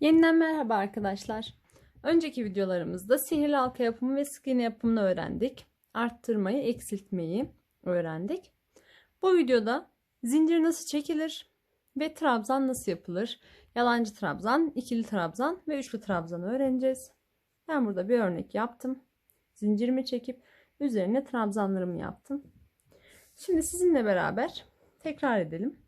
Yeniden merhaba arkadaşlar. Önceki videolarımızda sihirli halka yapımı ve sık iğne yapımını öğrendik. Arttırmayı, eksiltmeyi öğrendik. Bu videoda zincir nasıl çekilir ve trabzan nasıl yapılır? Yalancı trabzan, ikili trabzan ve üçlü trabzanı öğreneceğiz. Ben burada bir örnek yaptım. Zincirimi çekip üzerine trabzanlarımı yaptım. Şimdi sizinle beraber tekrar edelim.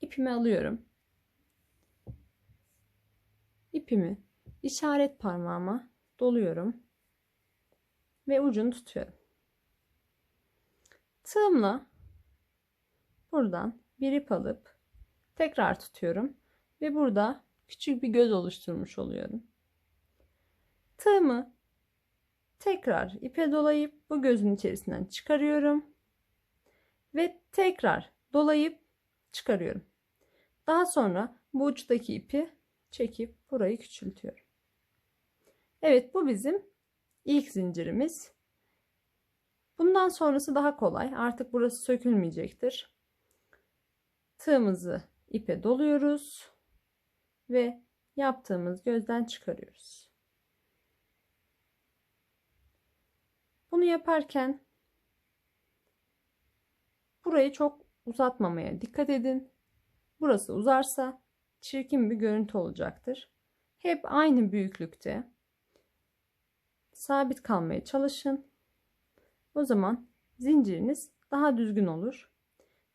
İpimi alıyorum ipimi işaret parmağıma doluyorum ve ucunu tutuyorum. Tığımla buradan bir ip alıp tekrar tutuyorum ve burada küçük bir göz oluşturmuş oluyorum. Tığımı tekrar ipe dolayıp bu gözün içerisinden çıkarıyorum ve tekrar dolayıp çıkarıyorum. Daha sonra bu uçtaki ipi çekip burayı küçültüyorum. Evet bu bizim ilk zincirimiz. Bundan sonrası daha kolay. Artık burası sökülmeyecektir. Tığımızı ipe doluyoruz ve yaptığımız gözden çıkarıyoruz. Bunu yaparken burayı çok uzatmamaya dikkat edin. Burası uzarsa çirkin bir görüntü olacaktır. Hep aynı büyüklükte sabit kalmaya çalışın. O zaman zinciriniz daha düzgün olur.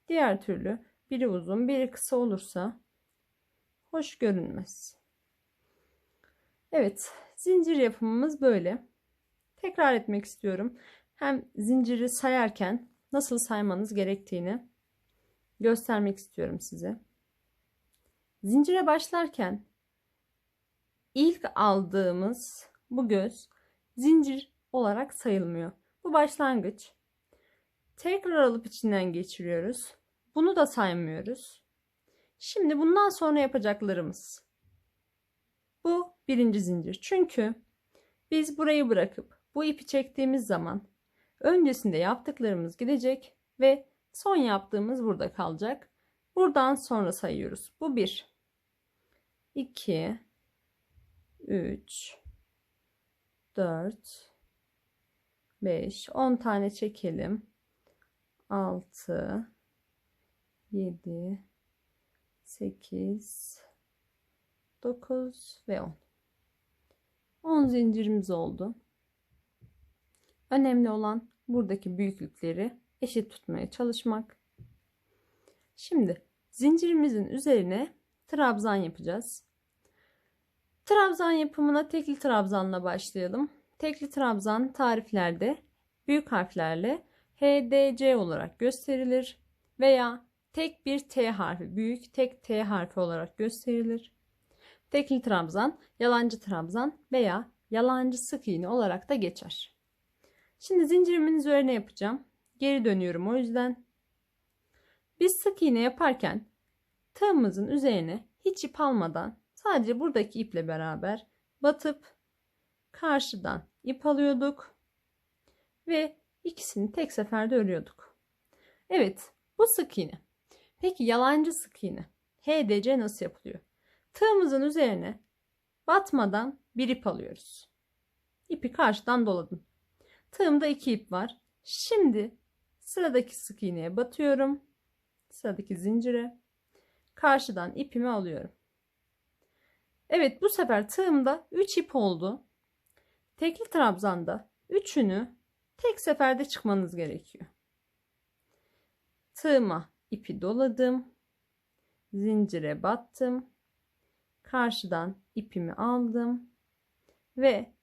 Diğer türlü biri uzun biri kısa olursa hoş görünmez. Evet zincir yapımımız böyle. Tekrar etmek istiyorum. Hem zinciri sayarken nasıl saymanız gerektiğini göstermek istiyorum size. Zincire başlarken ilk aldığımız bu göz zincir olarak sayılmıyor. Bu başlangıç. Tekrar alıp içinden geçiriyoruz. Bunu da saymıyoruz. Şimdi bundan sonra yapacaklarımız. Bu birinci zincir. Çünkü biz burayı bırakıp bu ipi çektiğimiz zaman öncesinde yaptıklarımız gidecek ve son yaptığımız burada kalacak. Buradan sonra sayıyoruz. Bu 1. 2 3 4 5 10 tane çekelim. 6 7 8 9 ve 10. 10 zincirimiz oldu. Önemli olan buradaki büyüklükleri eşit tutmaya çalışmak. Şimdi zincirimizin üzerine trabzan yapacağız. Trabzan yapımına tekli trabzanla başlayalım. Tekli trabzan tariflerde büyük harflerle HDC olarak gösterilir veya tek bir T harfi, büyük tek T harfi olarak gösterilir. Tekli trabzan, yalancı trabzan veya yalancı sık iğne olarak da geçer. Şimdi zincirimin üzerine yapacağım. Geri dönüyorum o yüzden. Biz sık iğne yaparken tığımızın üzerine hiç ip almadan sadece buradaki iple beraber batıp karşıdan ip alıyorduk ve ikisini tek seferde örüyorduk. Evet bu sık iğne. Peki yalancı sık iğne HDC nasıl yapılıyor? Tığımızın üzerine batmadan bir ip alıyoruz. İpi karşıdan doladım. Tığımda iki ip var. Şimdi sıradaki sık iğneye batıyorum. Sıradaki zincire karşıdan ipimi alıyorum. Evet bu sefer tığımda 3 ip oldu. Tekli trabzanda üçünü tek seferde çıkmanız gerekiyor. Tığıma ipi doladım. Zincire battım. Karşıdan ipimi aldım ve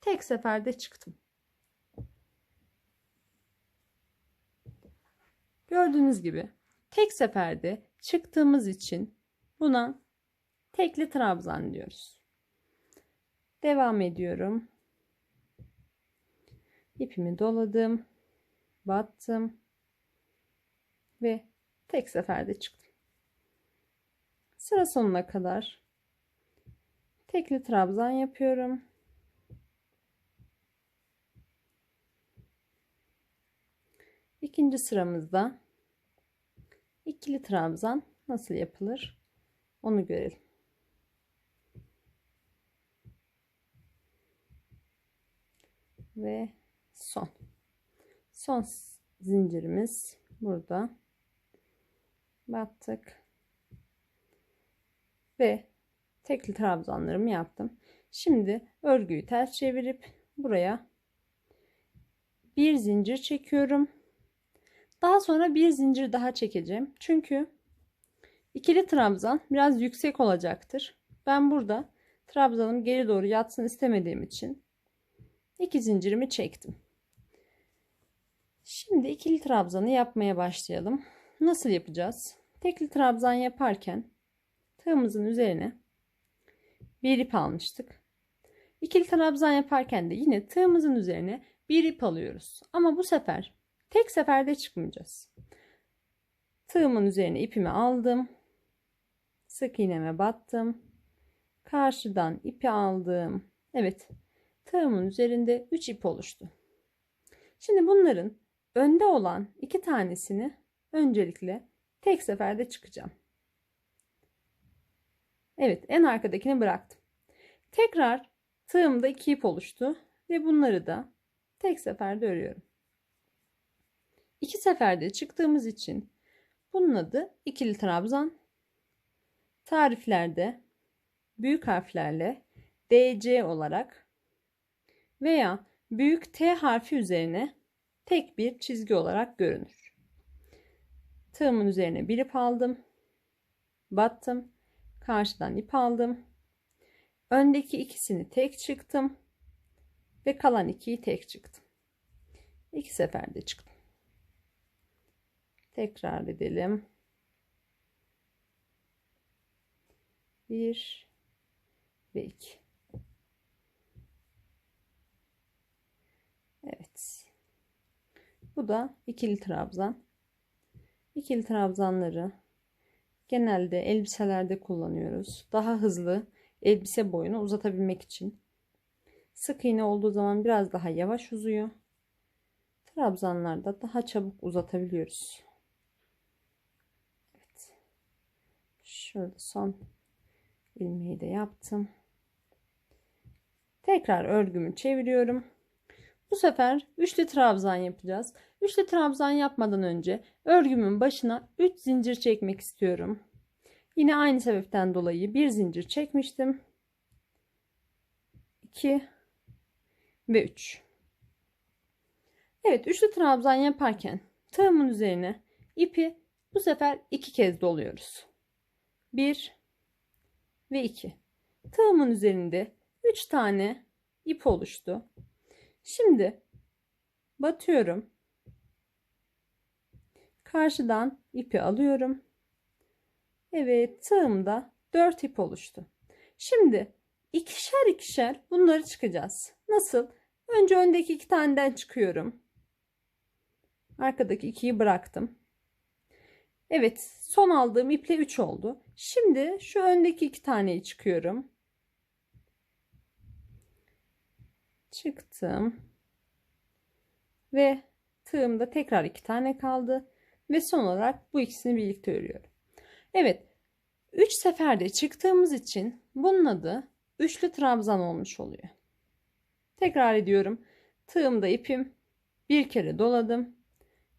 tek seferde çıktım. Gördüğünüz gibi tek seferde çıktığımız için buna tekli trabzan diyoruz. Devam ediyorum. İpimi doladım, battım ve tek seferde çıktım. Sıra sonuna kadar tekli trabzan yapıyorum. İkinci sıramızda İkili trabzan nasıl yapılır? Onu görelim. Ve son. Son zincirimiz burada. Battık. Ve tekli trabzanlarımı yaptım. Şimdi örgüyü ters çevirip buraya bir zincir çekiyorum. Daha sonra bir zincir daha çekeceğim. Çünkü ikili trabzan biraz yüksek olacaktır. Ben burada trabzanım geri doğru yatsın istemediğim için iki zincirimi çektim. Şimdi ikili trabzanı yapmaya başlayalım. Nasıl yapacağız? Tekli trabzan yaparken tığımızın üzerine bir ip almıştık. İkili trabzan yaparken de yine tığımızın üzerine bir ip alıyoruz. Ama bu sefer tek seferde çıkmayacağız. Tığımın üzerine ipimi aldım. Sık iğneme battım. Karşıdan ipi aldım. Evet. Tığımın üzerinde 3 ip oluştu. Şimdi bunların önde olan iki tanesini öncelikle tek seferde çıkacağım. Evet, en arkadakini bıraktım. Tekrar tığımda iki ip oluştu ve bunları da tek seferde örüyorum. İki seferde çıktığımız için bunun adı ikili trabzan. Tariflerde büyük harflerle DC olarak veya büyük T harfi üzerine tek bir çizgi olarak görünür. Tığımın üzerine bir ip aldım. Battım. Karşıdan ip aldım. Öndeki ikisini tek çıktım. Ve kalan ikiyi tek çıktım. İki seferde çıktım. Tekrar edelim. Bir ve iki. Evet. Bu da ikili trabzan. İkili trabzanları genelde elbiselerde kullanıyoruz. Daha hızlı elbise boyunu uzatabilmek için. Sık iğne olduğu zaman biraz daha yavaş uzuyor. Trabzanlarda daha çabuk uzatabiliyoruz. Evet. Şöyle son ilmeği de yaptım. Tekrar örgümü çeviriyorum. Bu sefer üçlü trabzan yapacağız. Üçlü trabzan yapmadan önce örgümün başına 3 zincir çekmek istiyorum. Yine aynı sebepten dolayı bir zincir çekmiştim. 2 ve 3. Evet, üçlü trabzan yaparken tığımın üzerine ipi bu sefer iki kez doluyoruz. 1 ve 2. Tığımın üzerinde 3 tane ip oluştu. Şimdi batıyorum. Karşıdan ipi alıyorum. Evet tığımda 4 ip oluştu. Şimdi ikişer ikişer bunları çıkacağız. Nasıl? Önce öndeki iki taneden çıkıyorum. Arkadaki ikiyi bıraktım. Evet son aldığım iple 3 oldu. Şimdi şu öndeki iki taneyi çıkıyorum. Çıktım. Ve tığımda tekrar iki tane kaldı. Ve son olarak bu ikisini birlikte örüyorum. Evet. 3 seferde çıktığımız için bunun adı üçlü trabzan olmuş oluyor. Tekrar ediyorum. Tığımda ipim bir kere doladım.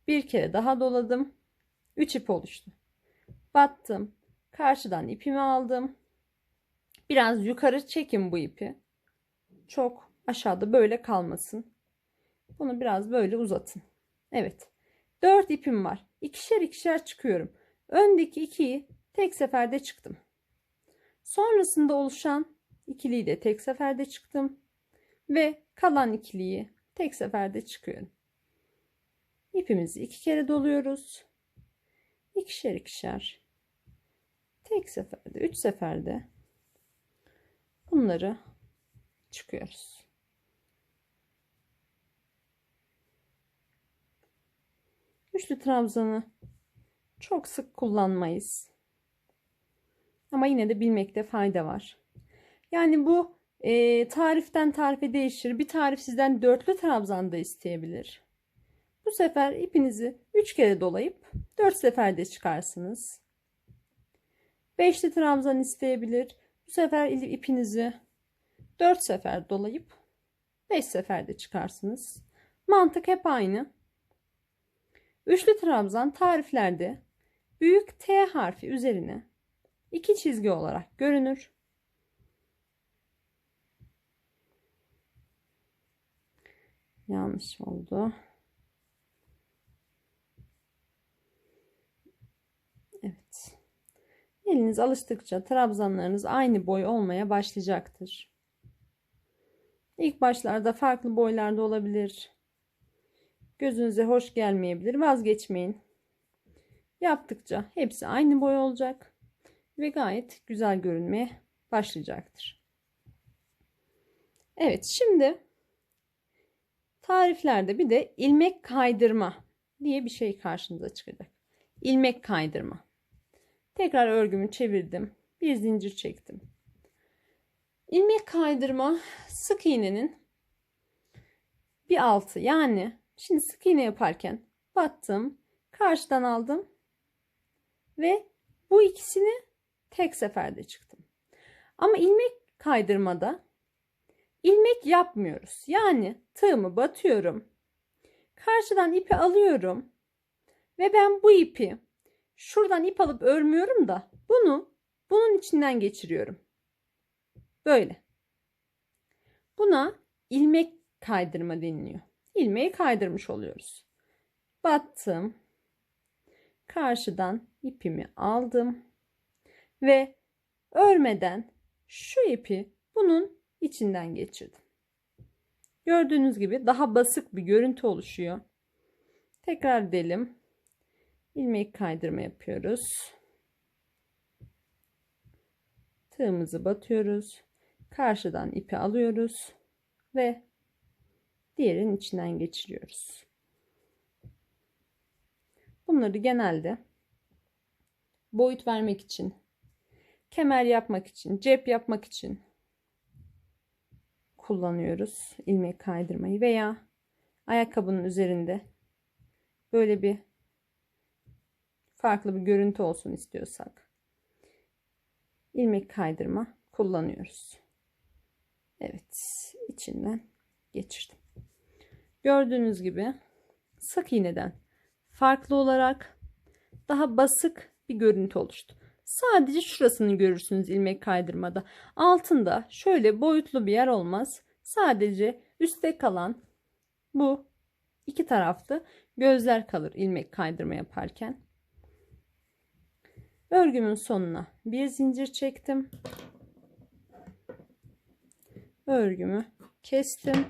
Bir kere daha doladım. 3 ip oluştu. Battım. Karşıdan ipimi aldım. Biraz yukarı çekin bu ipi. Çok aşağıda böyle kalmasın. Bunu biraz böyle uzatın. Evet. 4 ipim var. İkişer ikişer çıkıyorum. Öndeki ikiyi tek seferde çıktım. Sonrasında oluşan ikiliyi de tek seferde çıktım. Ve kalan ikiliyi tek seferde çıkıyorum. İpimizi iki kere doluyoruz. İkişer ikişer. Tek seferde, üç seferde bunları çıkıyoruz. Üçlü trabzanı çok sık kullanmayız. Ama yine de bilmekte fayda var. Yani bu e, tariften tarife değişir. Bir tarif sizden dörtlü trabzan da isteyebilir. Bu sefer ipinizi 3 kere dolayıp 4 seferde çıkarsınız. Beşli trabzan isteyebilir. Bu sefer ipinizi 4 sefer dolayıp 5 seferde çıkarsınız. Mantık hep aynı. Üçlü trabzan tariflerde büyük T harfi üzerine iki çizgi olarak görünür. Yanlış oldu. Evet. Eliniz alıştıkça trabzanlarınız aynı boy olmaya başlayacaktır. İlk başlarda farklı boylarda olabilir. Gözünüze hoş gelmeyebilir. Vazgeçmeyin. Yaptıkça hepsi aynı boy olacak ve gayet güzel görünmeye başlayacaktır. Evet, şimdi tariflerde bir de ilmek kaydırma diye bir şey karşınıza çıkacak. İlmek kaydırma. Tekrar örgümü çevirdim. Bir zincir çektim. İlmek kaydırma sık iğnenin bir altı. Yani şimdi sık iğne yaparken battım, karşıdan aldım ve bu ikisini tek seferde çıktım. Ama ilmek kaydırmada ilmek yapmıyoruz. Yani tığımı batıyorum. Karşıdan ipi alıyorum ve ben bu ipi şuradan ip alıp örmüyorum da bunu bunun içinden geçiriyorum. Böyle. Buna ilmek kaydırma deniliyor. İlmeği kaydırmış oluyoruz. Battım. Karşıdan ipimi aldım ve örmeden şu ipi bunun içinden geçirdim. Gördüğünüz gibi daha basık bir görüntü oluşuyor. Tekrar edelim. İlmek kaydırma yapıyoruz. Tığımızı batıyoruz. Karşıdan ipi alıyoruz ve diğerinin içinden geçiriyoruz. Bunları genelde boyut vermek için, kemer yapmak için, cep yapmak için kullanıyoruz ilmek kaydırmayı veya ayakkabının üzerinde böyle bir farklı bir görüntü olsun istiyorsak ilmek kaydırma kullanıyoruz. Evet, içinden geçirdim. Gördüğünüz gibi sık iğneden farklı olarak daha basık bir görüntü oluştu. Sadece şurasını görürsünüz ilmek kaydırmada. Altında şöyle boyutlu bir yer olmaz. Sadece üstte kalan bu iki taraflı gözler kalır ilmek kaydırma yaparken. Örgümün sonuna bir zincir çektim. Örgümü kestim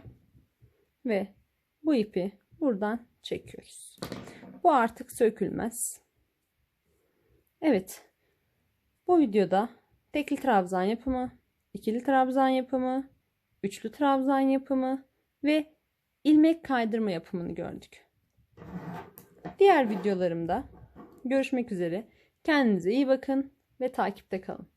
ve bu ipi buradan çekiyoruz. Bu artık sökülmez. Evet. Bu videoda tekli trabzan yapımı, ikili trabzan yapımı, üçlü trabzan yapımı ve ilmek kaydırma yapımını gördük. Diğer videolarımda görüşmek üzere. Kendinize iyi bakın ve takipte kalın.